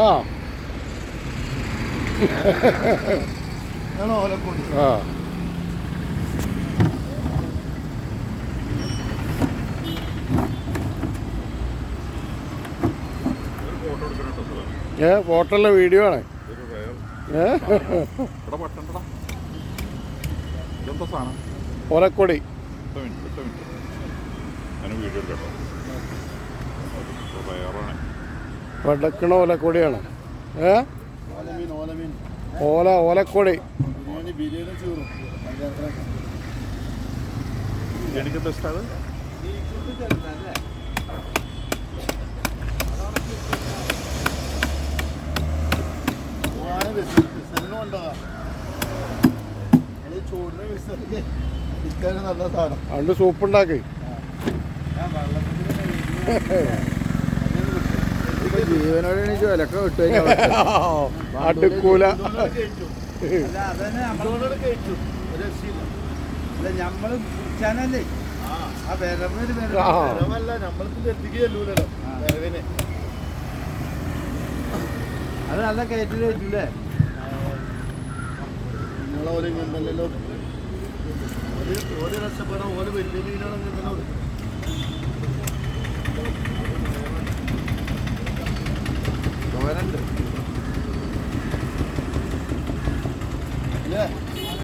ആ. ഞാൻ ഓലക്കൊണ്ട് ആ. ഫോട്ടോ ഏ ഫോട്ടോയുള്ള വീഡിയോ ആണ്. ഓലക്കൊടി. വീഡിയോ എടുക്കട്ടോ റയറാണ് വെടക്കണ ഓലക്കോടിയാണ്. ഏ? ഓല ഓലക്കോടി. അതുകൊണ്ട് സൂപ്പ് ഉണ്ടാക്കി ഞാൻ വെള്ളത്തിന് ജീവനോട് വിലക്ക് അടുക്കൂല. കേട്ടു ഒരു രക്ഷയില്ല. നമ്മൾ കുടിച്ചാനല്ലേ? ആ. ആ. വരവല്ല നമ്മൾക്ക് എത്തിക്കുകയല്ലൂലല്ലോ വരവിന് അത് നല്ല കയറ്റിൽ വെച്ചില്ലേ നിങ്ങളെ ഓരോ ഇങ്ങനല്ലോ ഒരു രക്ഷപ്പെടാൻ ഓരോ വലിയ മീനാണ് ഇങ്ങനെ അവനുണ്ട് അല്ലേ?